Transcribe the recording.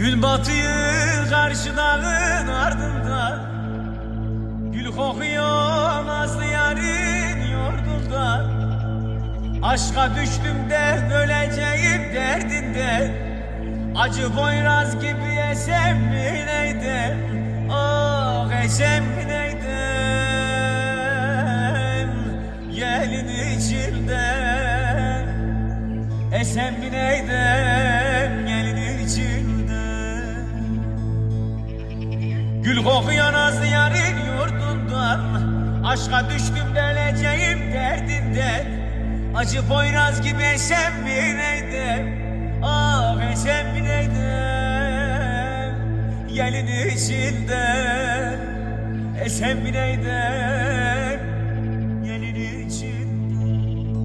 Gün batıyor karşı dağın ardında. Gül kokuyor nazlı yarın yurdunda Aşka düştüm de öleceğim derdinde. Acı boyraz gibi esem bineydim Ah esem bineydim Gelin içinde. Esem bineydim Gül kokuyor nazlı yarın yurdundan. Aşka düştüm de öleceğim derdinden. Acı boyraz gibi esem bineydim Ah esem bineydim Gelin içinde Esem bineydim Gelin içinde